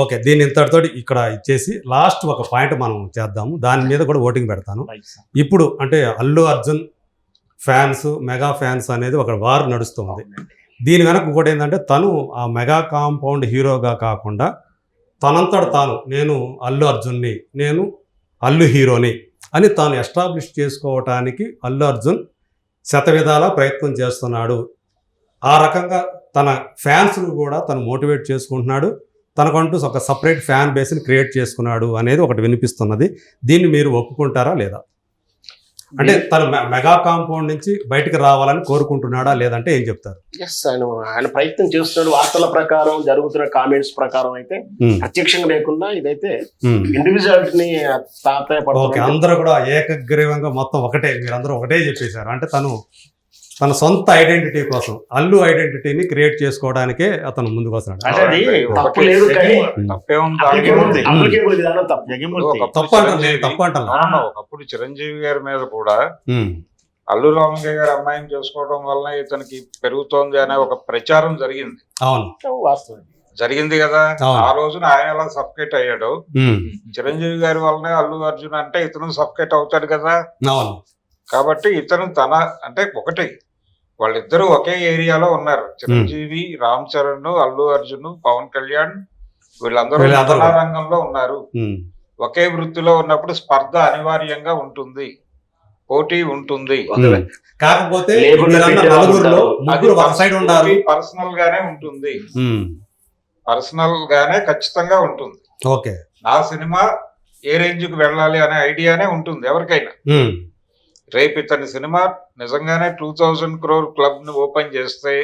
Okay దీన్ని ఇంతటితో ఇక్కడ ఇచ్చేసి లాస్ట్ ఒక పాయింట్ మనం చేద్దాము. దాని మీద కూడా ఓటింగ్ పెడతాను. ఇప్పుడు అంటే Allu Arjun fans mega fans అనేది ఒక వార్ నడుస్తుంది. దీని వెనక ఇంకోటి ఏంటంటే తను ఆ మెగా కాంపౌండ్ హీరోగా కాకుండా తనంతట తాను నేను అల్లు అర్జున్ని నేను అల్లు హీరోని అని తాను ఎస్టాబ్లిష్ చేసుకోవటానికి అల్లు అర్జున్ శతవిధాలా ప్రయత్నం చేస్తున్నాడు. ఆ రకంగా తన ఫ్యాన్స్ను కూడా తను మోటివేట్ చేసుకుంటున్నాడు. తనకంటూ ఒక సపరేట్ ఫ్యాన్ బేస్ని క్రియేట్ చేసుకున్నాడు అనేది ఒకటి వినిపిస్తున్నది. దీన్ని మీరు ఒప్పుకుంటారా లేదా? అంటే తను మెగా కాంపౌండ్ నుంచి బయటికి రావాలని కోరుకుంటున్నాడా లేదంటే ఏం చెప్తారు? ఎస్ ఆయన ఆయన ప్రయత్నం చేస్తున్నాడు. వార్తల ప్రకారం జరుగుతున్న కామెంట్స్ ప్రకారం అయితే ప్రత్యక్షంగా లేకుండా ఇదైతే. ఇండివిజువాలిటీని ఓకే తాతయ్య అందరూ కూడా ఏకగ్రీవంగా మొత్తం ఒకటే మీరందరూ ఒకటే చెప్పేశారు. అంటే తను తన సొంత ఐడెంటిటీ కోసం అల్లు ఐడెంటిటీని క్రియేట్ చేసుకోవడానికే అతను ముందుకు వస్తున్నాడు అంటే అది తప్పు అంటాను ఒకప్పుడు చిరంజీవి గారి మీద కూడా అల్లు రామయ్య గారి అమ్మాయిని చేసుకోవడం వలన ఇతనికి పెరుగుతోంది అనే ఒక ప్రచారం జరిగింది. అవును. వాస్తవం. జరిగింది కదా. ఆ రోజున ఆయన ఎలా సఫకేట్ అయ్యాడు? చిరంజీవి గారి వల్లనే అల్లు అర్జున్ అంటే ఇతను సఫకేట్ అవుతాడు కదా. అవును. కాబట్టి ఇతను తన అంటే ఒకటి వాళ్ళిద్దరూ ఒకే ఏరియాలో ఉన్నారు. చిరంజీవి రామ్ చరణ్ అల్లు అర్జున్ పవన్ కళ్యాణ్ వీళ్ళందరూ రంగంలో ఉన్నారు. ఒకే వృత్తిలో ఉన్నప్పుడు స్పర్ధ అనివార్యంగా ఉంటుంది. పోటీ ఉంటుంది. కాకపోతే పర్సనల్ గానే ఉంటుంది. పర్సనల్ గానే ఖచ్చితంగా ఉంటుంది. ఓకే. నా సినిమా ఏ రేంజ్కు వెళ్ళాలి అనే ఐడియానే ఉంటుంది ఎవరికైనా. రేపు ఇతని సినిమా నిజంగానే టూ థౌజండ్ క్రోర్ క్లబ్ని ఓపెన్ చేస్తే.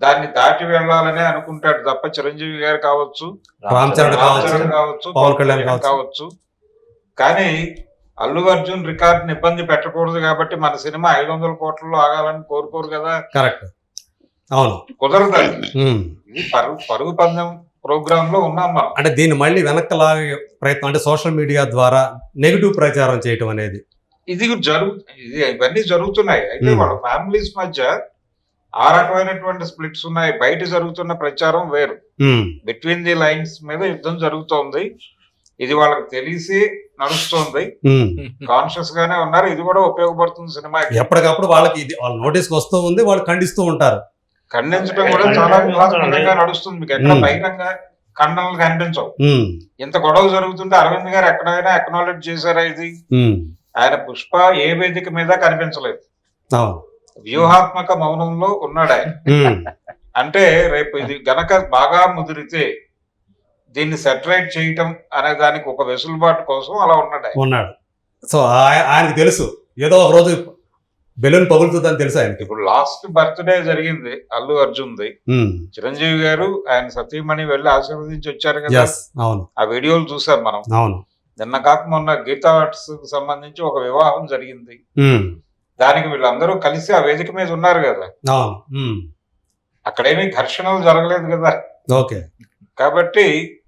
దాన్ని దాటి వెళ్ళాలనే అనుకుంటాడు తప్ప చిరంజీవి గారు కావచ్చు కావచ్చు కావచ్చు పవన్ కళ్యాణ్ కావచ్చు. కావచ్చు కానీ అల్లు అర్జున్ రికార్డ్ ఇబ్బంది పెట్టకూడదు కాబట్టి మన సినిమా ఐదు వందల కోట్లలో ఆగాలని కోరుకోరు కదా కరెక్ట్ అవును కుదరదు. ఇది పరుగు పరుగు పందెం ప్రోగ్రామ్లో ఉన్నాం మనం అంటే దీన్ని మళ్ళీ వెనక్కి లాగే ప్రయత్నం అంటే సోషల్ మీడియా ద్వారా నెగిటివ్ ప్రచారం చేయటం అనేది ఇది జరుగు ఇది ఇవన్నీ జరుగుతున్నాయి. అయితే. వాళ్ళ ఫ్యామిలీస్ మధ్య ఆ రకమైనటువంటి స్ప్లిట్స్ ఉన్నాయి. బయట జరుగుతున్న ప్రచారం వేరు. బిట్వీన్ ది లైన్స్ మీద యుద్ధం జరుగుతోంది. ఇది వాళ్ళకి తెలిసి నడుస్తోంది. కాన్షియస్ గానే ఉన్నారు. ఇది కూడా ఉపయోగపడుతుంది సినిమాకి. ఎప్పటికప్పుడు వాళ్ళకి ఇది వాళ్ళ నోటీస్కి వస్తూ ఉంది. వాళ్ళు ఖండిస్తూ ఉంటారు. ఖండించడం కూడా చాలా వ్యూహాత్మకంగా నడుస్తుంది. మీకు ఎక్కడ. బహిరంగ ఖండనలు కనిపించవు. ఇంత గొడవ జరుగుతుంటే అరవింద్ గారు ఎక్కడైనా అక్నాలెడ్జ్ చేశారా ఇది. ఆయన పుష్ప ఏ వేదిక మీద కనిపించలేదు. వ్యూహాత్మక మౌనంలో ఉన్నాడు ఆయన. అంటే రేపు ఇది గనక బాగా ముదిరితే దీన్ని సెటరైట్ చేయటం అనే దానికి ఒక వెసులుబాటు కోసం అలా ఉన్నాడు. ఉన్నాడు. సో ఆయ- ఆయనకి తెలుసు. ఏదో ఒక రోజు బెలూన్ పగులుతుందని తెలుసు ఆయనకి. ఇప్పుడు లాస్ట్ బర్త్డే జరిగింది అల్లు అర్జున్ది. ఉమ్, చిరంజీవి గారు ఆయన సతీమణి వెళ్ళి ఆశీర్వదించి వచ్చారు కదా? అవును. ఆ వీడియోలు చూసాం మనం. అవును. నిన్న కాక మొన్న గీతా ఆర్ట్స్కి సంబంధించి ఒక వివాహం జరిగింది. దానికి వీళ్ళందరూ కలిసి ఆ వేదిక మీద ఉన్నారు కదా. అక్కడేమీ ఘర్షణలు జరగలేదు కదా. ఓకే. కాబట్టి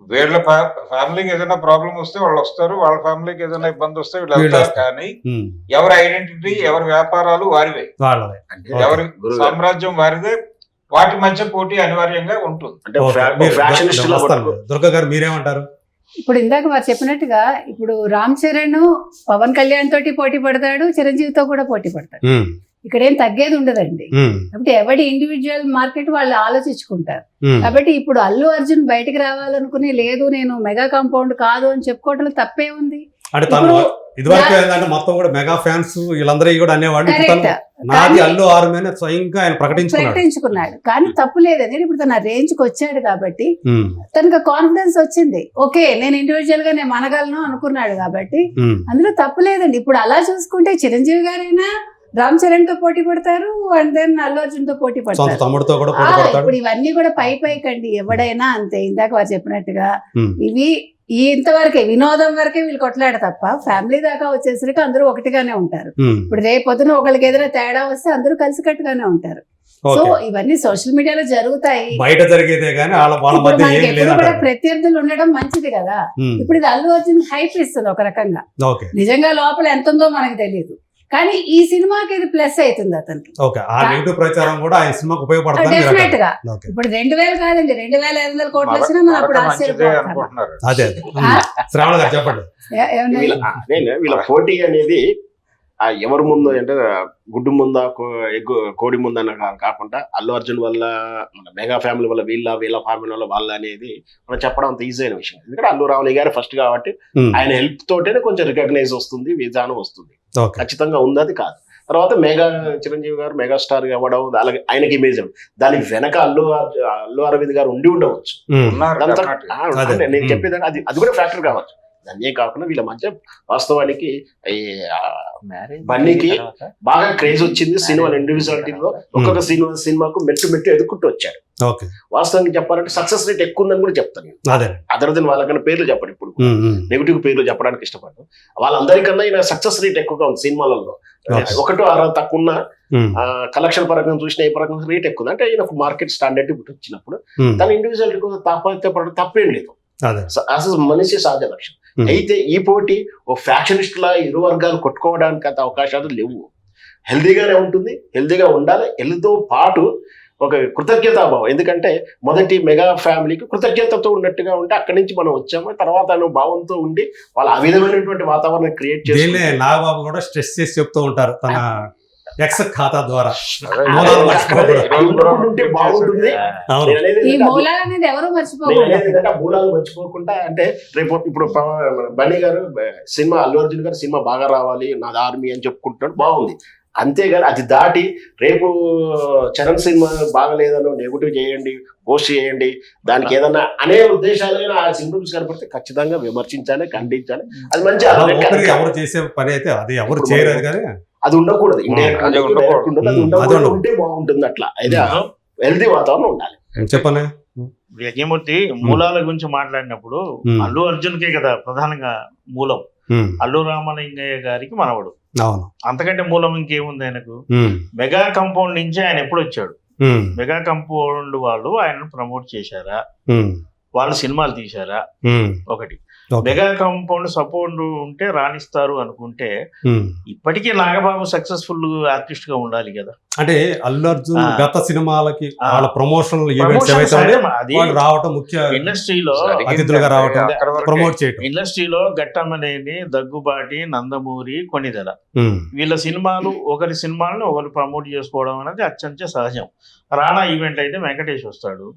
వీళ్ళ ఫ్యా- ఫ్యామిలీకి ఏదైనా ప్రాబ్లం వస్తే వాళ్ళు వస్తారు వాళ్ళ ఫ్యామిలీకి ఏదైనా ఇబ్బంది వస్తే వీళ్ళు వెళ్తారు. కానీ ఎవరి ఐడెంటిటీ ఎవరి వ్యాపారాలు వారివే. ఎవరి. సామ్రాజ్యం వారిదే. వాటి మధ్య పోటీ అనివార్యంగా ఉంటుంది. అంటే. దుర్గ గారు మీరేమంటారు? ఇప్పుడు ఇందాక వారు చెప్పినట్టుగా ఇప్పుడు రామ్ చరణ్ పవన్ కళ్యాణ్ తోటి పోటీ పడతాడు చిరంజీవితో కూడా పోటీ పడతాడు. ఇక్కడ ఏం తగ్గేది ఉండదండి. కాబట్టి ఎవడి ఇండివిజువల్ మార్కెట్ వాళ్ళు ఆలోచించుకుంటారు. కాబట్టి ఇప్పుడు అల్లు అర్జున్ బయటికి రావాలనుకుని లేదు నేను మెగా కాంపౌండ్ కాదు అని చెప్పుకోవడంలో తప్పే ఉంది. ఇదివరకు ఏంటంటే మొత్తం కూడా మెగా ఫ్యాన్స్ వీళ్ళందరూ కూడా ఇప్పుడు కరెక్ట్ నాది అల్లు ఆర్మీ స్వయంగా ఆయన ప్రకటించుకున్నాడు. ప్రకటించుకున్నాడు. కానీ తప్పు లేదండి ఇప్పుడు తన రేంజ్కి వచ్చాడు కాబట్టి ఉమ్, తనకు కాన్ఫిడెన్స్ వచ్చింది. ఓకే నేను ఇండివిజువల్గా నేను మనగలను అనుకున్నాడు కాబట్టి ఉమ్, అందులో తప్పు లేదండి. ఇప్పుడు అలా చూసుకుంటే చిరంజీవి గారైనా రామ్ చరణ్తో పోటీ పడతారు అండ్ దెన్ అల్లు అర్జున్తో పోటీ పడతారు. తమ్ముడితో కూడా ఇప్పుడు ఇవన్నీ కూడా పై పైకండి ఎవడైనా అంతే. ఇందాక వారు చెప్పినట్టుగా ఉమ్, ఇవి ఈ ఇంతవరకే వినోదం వరకే వీళ్ళు కొట్లాడు తప్ప ఫ్యామిలీ దాకా వచ్చేసరికి అందరూ ఒకటిగానే ఉంటారు. ఇప్పుడు రేపు పొద్దున ఒకరికి ఏదైనా తేడా వస్తే అందరూ కలిసికట్టుగానే ఉంటారు. సో ఇవన్నీ సోషల్ మీడియాలో జరుగుతాయి. బయట జరిగేదే కానీ కూడా ప్రత్యర్థులు ఉండడం మంచిది కదా. ఇప్పుడు ఇది అల్లు అర్జున్ హైప్ ఇస్తుంది ఒక రకంగా. నిజంగా లోపల ఎంత ఉందో మనకు తెలియదు కానీ ఈ సినిమాకి ఇది ప్లస్ అవుతుంది అతనికి. ఓకే ఆ నెగిటివ్ ప్రచారం కూడా ఆయన సినిమాకి ఉపయోగపడుతుంది డెఫినెట్గా అంటారు. ఓకే ఇప్పుడు రెండు వేలు కాదండి రెండు వేల ఐదు వందల కోట్లు వచ్చినా మనం అప్పుడు అదే. శ్రావణ గారు చెప్పండి. వీళ్ళ ఆ, నేను వీళ్ళ పోటీ అనేది ఆ ఎవరి ముందు అంటే గుడ్డు ముందా కో- ఎగ్గు కోడి ముందా కాకుండా అల్లు అర్జున్ వల్ల మన మెగా ఫ్యామిలీ వల్ల వీళ్ళ వీళ్ళ ఫ్యామిలీ వల్ల వాళ్ళ అనేది మనం చెప్పడం అంత ఈజీ అయిన విషయం. ఎందుకంటే అల్లు రావులి గారు ఫస్ట్ కాబట్టి. ఆయన హెల్ప్ తోటనే కొంచెం రికగ్నైజ్ వస్తుంది విధానం వస్తుంది. ఖచ్చితంగా ఉంది అది కాదు. తర్వాత మెగా చిరంజీవి గారు మెగాస్టార్ అవ్వడం అలాగే ఆయనకి ఇమేజ్ దానికి వెనక అల్లు అర్జు- అల్లు అరవింద్ గారు ఉండి ఉండవచ్చు. నేను. చెప్పేది అది అది కూడా ఫ్యాక్టర్ కావచ్చు. దాన్నే కాకుండా వీళ్ళ మధ్య వాస్తవానికి బన్నీకి బాగా క్రేజ్ వచ్చింది సినిమా ఇండివిజువాలిటీలో ఒక్కొక్క సినిమా సినిమాకు మెట్టు మెట్టు ఎదుర్కొంటూ వచ్చారు ఓకే. వాస్తవానికి చెప్పాలంటే సక్సెస్ రేట్ ఎక్కువ ఉందని కూడా చెప్తాను అదే. అదర్ దెన్ వాళ్ళకన్నా పేర్లు చెప్పండి. ఇప్పుడు. నెగిటివ్ పేర్లు చెప్పడానికి ఇష్టపడ్డాను వాళ్ళందరికన్నా ఈయన సక్సెస్ రేట్ ఎక్కువగా ఉంది సినిమాలలో. ఒకటో అర తక్కువ ఉన్న కలెక్షన్ పరంగా చూసిన ఏ పరంగా రేట్ ఎక్కువ. ఉంది అంటే ఈయన మార్కెట్ స్టాండర్డ్ వచ్చినప్పుడు. తన ఇండివిజువాలిటీ కోసం తాపత్రపడడం తప్పేం లేదు. అసలు మనిషి సహజ లక్ష్యం. అయితే ఈ పోటీ ఓ ఫ్యాక్షనిస్ట్ లా ఇరు వర్గాలు కొట్టుకోవడానికి అంత అవకాశాలు లేవు. హెల్దీగానే ఉంటుంది హెల్దీగా ఉండాలి హెల్త్తో పాటు ఒక కృతజ్ఞతాభావం. ఎందుకంటే మొదటి మెగా ఫ్యామిలీకి కృతజ్ఞతతో ఉన్నట్టుగా ఉంటే అక్కడి నుంచి మనం వచ్చాము. తర్వాత అనే భావంతో ఉండి వాళ్ళు ఆ విధమైనటువంటి వాతావరణం క్రియేట్ చేసి నాగబాబు కూడా స్ట్రెస్ చేసి చెప్తూ ఉంటారు తన ఎక్స్ ఖాతా ద్వారా. బాగుంటుంది. మూలాలు అనేది ఎవరు మర్చిపోకుండా అంటే రేపు ఇప్పుడు బన్నీ గారు సినిమా అల్లు అర్జున్ గారు సినిమా బాగా రావాలి నాది ఆర్మీ అని చెప్పుకుంటున్నాడు. బాగుంది. అంతేగాని అది దాటి రేపు చరణ్ సినిమా బాగలేదనో నెగిటివ్ చేయండి పోస్ట్ చేయండి దానికి ఏదన్నా అనే ఉద్దేశాలైన ఆ సింటమ్స్ కనపడితే ఖచ్చితంగా విమర్శించాలి ఖండించాలి. అది మంచి ఎవరు చేసే పని అయితే అది ఎవరు చేయలేదు కానీ అది ఉండకూడదు. ఉండకూడదు. ఉంటే బాగుంటుంది అట్లా. అయితే హెల్దీ వాతావరణం ఉండాలి. చెప్పనే యజ్ఞమూర్తి మూలాల గురించి మాట్లాడినప్పుడు. అల్లు అర్జున్కే కదా ప్రధానంగా మూలం. అల్లు రామలింగయ్య గారికి మనవడు. అవును. అంతకంటే మూలం ఇంకేముంది ఆయనకు? మెగా కంపౌండ్ నుంచి ఆయన ఎప్పుడు వచ్చాడు? మెగా కంపౌండ్ వాళ్ళు ఆయనను ప్రమోట్ చేశారా? వాళ్ళు సినిమాలు తీశారా? ఒకటి. మెగా కంపౌండ్ సపోర్ట్ ఉంటే రాణిస్తారు అనుకుంటే ఉమ్. ఇప్పటికీ నాగబాబు సక్సెస్ఫుల్ ఆర్టిస్ట్గా ఉండాలి కదా అంటే అల్లు అర్జున్. గత సినిమాలకి ఆ. వాళ్ళ ప్రమోషన్ రావటం ముఖ్య ఇండస్ట్రీలో అతిథులుగా రావటం. ప్రమోట్ చేయటం ఇండస్ట్రీలో గట్టమనేని దగ్గుబాటి నందమూరి కొనిదెల ఉమ్, వీళ్ళ సినిమాలు ఒకరి సినిమాలను ఒకరు ప్రమోట్ చేసుకోవడం అనేది అత్యంత సహజం రానా ఈవెంట్ అయితే వెంకటేష్ వస్తాడు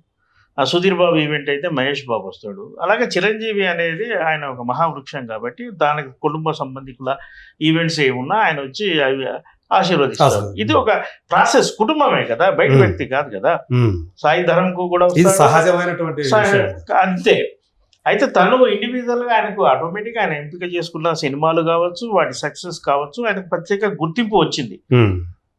ఆ సుధీర్ బాబు ఈవెంట్ అయితే మహేష్ బాబు వస్తాడు అలాగే చిరంజీవి అనేది ఆయన ఒక మహావృక్షం కాబట్టి దానికి కుటుంబ సంబంధికుల ఈవెంట్స్ ఏమున్నా ఆయన వచ్చి అవి ఆశీర్వదిస్తారు. ఇది ఒక ప్రాసెస్ కుటుంబమే కదా బయట. వ్యక్తి కాదు కదా. సాయి ధరంకు కూడా. సహజమైనటువంటి అంతే అయితే తను ఇండివిజువల్గా ఆయనకు ఆటోమేటిక్ ఆయన ఎంపిక చేసుకున్న సినిమాలు కావచ్చు వాటి సక్సెస్ కావచ్చు ఆయనకు ప్రత్యేక గుర్తింపు వచ్చింది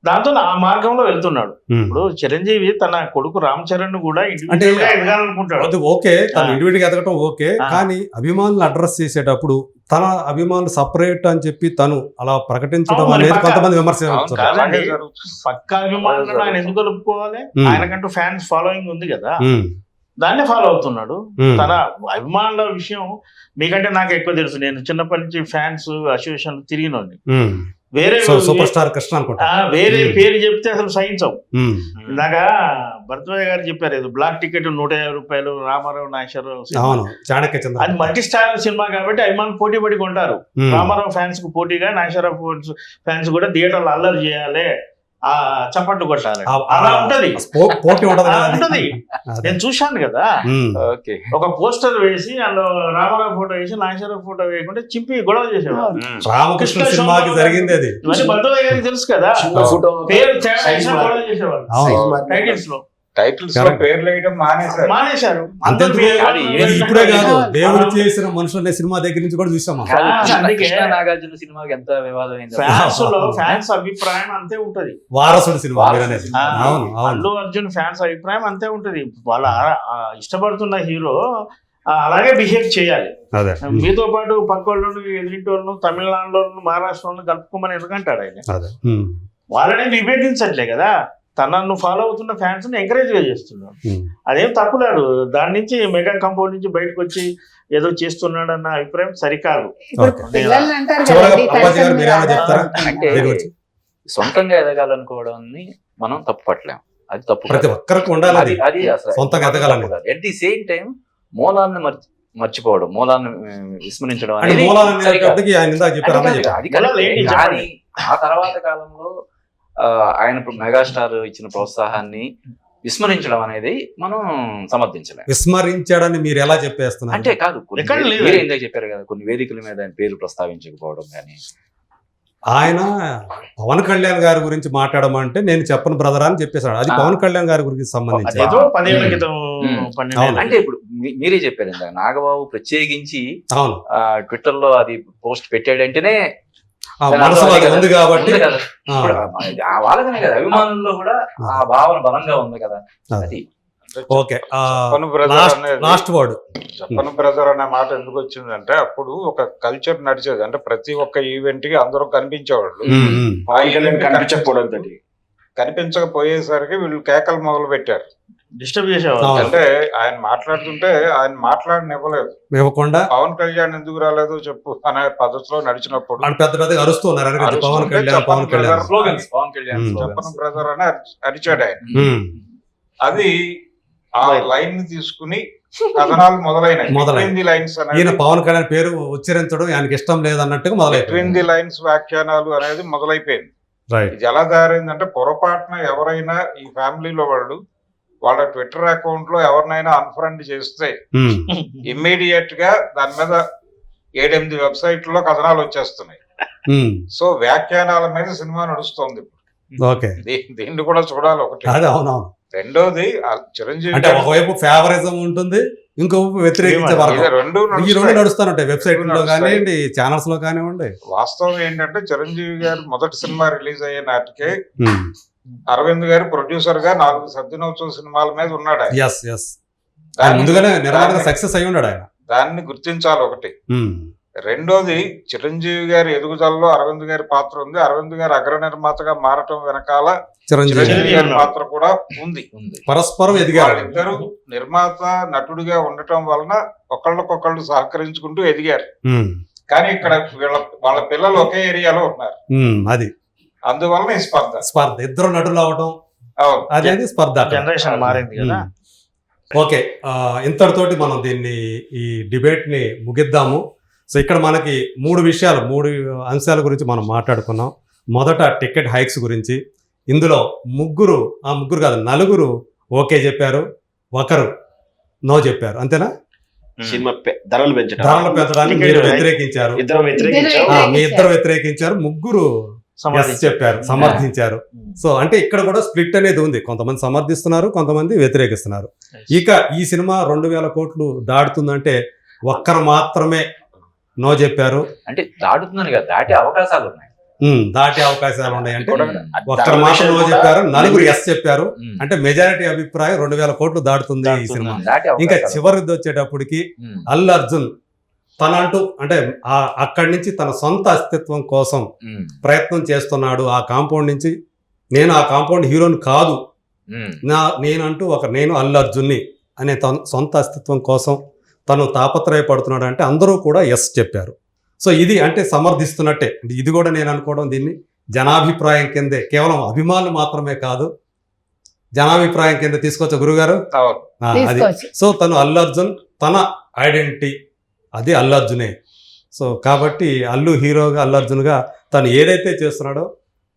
దాంతో ఆ మార్గంలో వెళ్తున్నాడు. ఇప్పుడు చిరంజీవి తన కొడుకు రామ్ చరణ్ కూడా ఇండివిజువల్గా ఎదగాలనుకుంటాడు అది ఓకే తన. ఇండివిజువల్ ఎదగటం ఓకే. కానీ అభిమానులు అడ్రస్ చేసేటప్పుడు తన అభిమానులు సపరేట్ అని చెప్పి తను అలా ప్రకటించడం అనేది పక్క- కొంతమంది విమర్శించారు. పక్క అభిమానులను ఆయన ఎందుకు కలుపుకోవాలి. ఆయనకంటూ ఫ్యాన్స్ ఫాలోయింగ్ ఉంది కదా దాన్నే ఫాలో అవుతున్నాడు తన అభిమానుల విషయం మీకంటే నాకు ఎక్కువ తెలుసు నేను చిన్నప్పటి నుంచి ఫ్యాన్స్ అసోసియేషన్ తిరిగినోడిని. వేరే సూపర్ స్టార్ కృష్ణ అనుకుంటా. వేరే ఉమ్. పేరు చెప్తే అసలు సహించవు ఉమ్, ఇందాక భరద్వాజ గారు చెప్పారు ఏదో బ్లాక్ టికెట్ నూట యాభై రూపాయలు రామారావు నాగేశ్వరరావు. అవును చాణక్య అది చంద్ర. మల్టీ స్టార్ సినిమా కాబట్టి అభిమానులు పోటీ పడి కొంటారు. ఉమ్, రామారావు ఫ్యాన్స్కు పోటీగా నాగేశ్వరరావు ఫ్యాన్స్ కూడా థియేటర్లో అల్లరి చేయాలి. ఆ చప్పట్లు కొట్టాలి. అలా ఉంటది. ఉంటది. నేను చూశాను కదా. ఒక పోస్టర్ వేసి అందులో రామారావు ఫోటో వేసి నాగేశ్వరరావు ఫోటో వేయకుండా చింపి గొడవ చేసేవాడు. రామకృష్ణ కృష్ణ సినిమాకి జరిగింది అది. ఇవన్నీ భరద్వాజ గారికి తెలుసు కదా. పేరు. గొడవ చేసేవాడు మార్పు. టైటిల్స్లో టైటిల్స్. పేర్లు వేయడం మానేశారు. మానేశారు. ఇప్పుడే కాదు. దేవుడు చేసిన మనుషులు అనే సినిమా దగ్గర నుంచి కూడా చూసాం నాగార్జున సినిమాకి ఎంత వివాదం అయింది ఫ్యాన్స్ అభిప్రాయం అంతే ఉంటది. వారసుడు సినిమా అల్లు అర్జున్ ఫ్యాన్స్ అభిప్రాయం అంతే ఉంటది. వాళ్ళ ఇష్టపడుతున్న హీరో అలాగే బిహేవ్ చేయాలి. అదే. మీతో పాటు పక్క వాళ్ళను ఎదురింటి వాళ్ళను తమిళనాడులో మహారాష్ట్రలో కలుపుకోమని ఎందుకంటాడు ఆయన? వాళ్ళని విభేదించట్లే కదా. తనను ఫాలో అవుతున్న ఫ్యాన్స్ని ఎంకరేజ్గా చేస్తున్నాడు. అదేం తప్పులేదు దాని నుంచి మెగా కంపౌండ్ నుంచి బయటకు వచ్చి ఏదో చేస్తున్నాడు అన్న అభిప్రాయం సరికాదు? అంటే. సొంతంగా ఎదగాలనుకోవడాన్ని మనం తప్పు పట్టలేం. అది తప్పు ప్రతి. ఒక్కరికి ఉండాలి అది అసలు సొంతంగా ఎదగాలని. ఎట్ ది సేమ్ టైం మూలాన్ని మర్చి మర్చిపోవడం మూలాన్ని విస్మరించడం అంటే అనేది అది కానీ ఆ తర్వాత కాలంలో ఆయన ఇప్పుడు మెగాస్టార్ ఇచ్చిన ప్రోత్సాహాన్ని విస్మరించడం అనేది మనం సమర్థించలేం. విస్మరించాడని మీరు ఎలా చెప్పేస్తున్నారు? అంటే కాదు. మీరే ఇందాక చెప్పారు కదా కొన్ని వేదికల మీద ఆయన పేరు ప్రస్తావించకపోవడం కానీ. ఆయన పవన్ కళ్యాణ్ గారి గురించి మాట్లాడమంటే నేను చెప్పను బ్రదర్ అని చెప్పేశాడు. అది. పవన్ కళ్యాణ్ గారి గురించి సంబంధించి. అంటే ఇప్పుడు మీరే చెప్పారు ఇందాక నాగబాబు ప్రత్యేకించి అవును. ఆ, ట్విట్టర్లో అది పోస్ట్ పెట్టాడంటేనే ఆ దాని మనసులో అర్థం అది అదే ఉంది. కాబట్టి వాళ్ళకనే కదా. అభిమానుల్లో కూడా ఆ. భావన బలంగా ఉంది కదా. అదే. ఓకే. బ్రదర్ లాస్ట్ అనేది లాస్ట్ వర్డ్. చెప్పను బ్రదర్ అనే మాట ఎందుకు వచ్చిందంటే అప్పుడు ఒక కల్చర్ నడిచేది. అంటే ప్రతి ఒక్క ఈవెంట్కి అందరూ కనిపించేవాళ్ళు. కనిపించకపోవడం కనిపించకపోయేసరికి వీళ్ళు కేకలు మొదలు పెట్టారు డిస్టర్బ్ చేసేవాళ్ళు. అంటే ఆయన మాట్లాడుతుంటే ఆయన మాట్లాడనివ్వలేదు. ఇవ్వకుండా? పవన్ కళ్యాణ్ ఎందుకు రాలేదో చెప్పు అనే పద్ధతిలో నడిచినప్పుడు. పెద్ద పెద్దగా ఎందుకంటే పవన్ కళ్యాణ్ పవన్ చెప్పను కళ్యాణ్. పవన్. చెప్పను బ్రదర్ అని అరి- అరిచాడు ఆయన. ఉమ్. అది ఆ లైన్ని తీసుకుని కథనాలు మొదలైనాయి మొదలైనాయి. బిట్వీన్ ది లైన్స్ ఈయన పవన్ కళ్యాణ్ పేరు ఉచ్చరించడం ఆయనకి ఇష్టం లేదన్నట్టుగా మొదలైపోయింది. ది లైన్స్ వ్యాఖ్యానాలు అనేది మొదలైపోయింది. రైట్ ఇది ఎలా దారైందంటే పొరపాటున ఎవరైనా ఈ ఫ్యామిలీలో వాళ్ళు వాళ్ళ ట్విట్టర్ అకౌంట్లో ఎవరినైనా అన్ఫ్రెండ్ చేస్తే. ఇమ్మీడియట్గా దాని మీద ఏడెనిమిది వెబ్సైట్లో కథనాలు వచ్చేస్తున్నాయి. సో వ్యాఖ్యానాల మీద సినిమా నడుస్తోంది దీ- దీన్ని కూడా చూడాలి ఒకటి. రెండోది చిరంజీవి అంటే గారి- ఒకవైపు ఫేవరిజం ఉంటుంది ఇంకోవైపు వ్యతిరేకించే ఈ రెండు. నడుస్తానంటాయి వెబ్సైట్లో. కానివ్వండి ఛానల్స్లో కానివ్వండి వాస్తవం ఏంటంటే చిరంజీవి గారు మొదటి సినిమా రిలీజ్ అయ్యే నాటికే ఉమ్. అరవింద్ గారు ప్రొడ్యూసర్గా నాలుగు సద్దినోత్సవ సినిమాల మీద ఉన్నాడు. ఎస్ ఎస్ ముందుగానే దాన్ని- సక్సెస్ అయి ఉన్నాడు ఆయన దాన్ని గుర్తించాలి ఒకటి ఉమ్. రెండోది చిరంజీవి గారి ఎదుగుదలలో అరవింద్ గారి పాత్ర ఉంది. అరవింద్ గారు అగ్ర నిర్మాతగా మారటం వెనకాల చిరంజీవి చిరంజీవి గారి. పాత్ర కూడా ఉంది. ఉంది. పరస్పరం ఎదిగారు. వాళ్ళిద్దరు నిర్మాత నటుడిగా ఉండటం వలన ఒకళ్ళకొకళ్ళు సహకరించుకుంటూ ఎదిగారు. కానీ ఇక్కడ వీళ్ళ వాళ్ళ పిల్లలు ఒకే ఏరియాలో ఉన్నారు. అది. అందువలన ఈ స్పర్ధ. స్పర్ధ. ఇద్దరు నటులు అవడం అవును. అనేది స్పర్ధ. జనరేషన్ మారింది కదా. ఓకే. ఇంతటితోటి మనం దీన్ని ఈ డిబేట్ని ముగిద్దాము. సో ఇక్కడ మనకి మూడు విషయాలు మూడు అంశాల గురించి మనం మాట్లాడుకున్నాం. మొదట టికెట్ హైక్స్ గురించి. ఇందులో ముగ్గురు ఆ ముగ్గురు కాదు నలుగురు ఓకే చెప్పారు ఒకరు నో చెప్పారు. అంతేనా? సినిమా ధరలు పెంచడం ధరలు పెంచడానికి మీరు. వ్యతిరేకించారు. ఇద్దరం మీ ఇద్దరు వ్యతిరేకించారు ముగ్గురు. చెప్పారు సమర్థించారు. సో అంటే ఇక్కడ కూడా స్ప్లిట్ అనేది ఉంది. కొంతమంది సమర్థిస్తున్నారు కొంతమంది వ్యతిరేకిస్తున్నారు. ఇక ఈ సినిమా రెండు వేల కోట్లు దాటుతుందంటే ఒక్కరు మాత్రమే నో చెప్పారు అంటే దాటుతున్నాను కదా దాటే అవకాశాలు ఉన్నాయి దాటే అవకాశాలు కూడా ఉమ్. ఒక్కరు మాత్రం నో చెప్పారు నలుగురు ఎస్ చెప్పారు. అంటే మెజారిటీ అభిప్రాయం రెండు వేల కోట్లు దాటుతుంది ఈ. సినిమా ఇంకా చివరిది వచ్చేటప్పటికి. అల్లు అర్జున్ తనంటూ అంటే ఆ- అక్కడి నుంచి తన సొంత అస్తిత్వం కోసం. ప్రయత్నం చేస్తున్నాడు ఆ కాంపౌండ్ నుంచి నేను ఆ కాంపౌండ్ హీరోని కాదు. నా నేనంటూ ఒక నేను అల్లు అర్జున్ని అనే తన సొంత అస్తిత్వం కోసం తను తాపత్రయపడుతున్నాడు అంటే అందరూ కూడా ఎస్ చెప్పారు. సో ఇది అంటే సమర్థిస్తున్నట్టే. ఇది కూడా నేను అనుకోవడం దీన్ని. జనాభిప్రాయం కిందే. కేవలం అభిమానులు మాత్రమే కాదు. జనాభిప్రాయం కింద తీసుకొచ్చా గురుగారు? అది. సో తను అల్లు అర్జున్ తన ఐడెంటిటీ అది అల్లు అర్జునే. సో కాబట్టి అల్లు హీరోగా అల్లు అర్జున్గా తను ఏదైతే చేస్తున్నాడో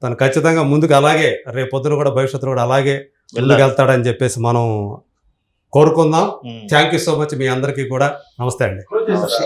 తను ఖచ్చితంగా ముందుకు అలాగే రేపు పొద్దున కూడా భవిష్యత్తులో కూడా అలాగే ముందుకు వెళ్తాడని చెప్పేసి మనం కోరుకుందాం. థ్యాంక్ యూ సో మచ్ మీ అందరికీ కూడా నమస్తే అండి నమస్తే.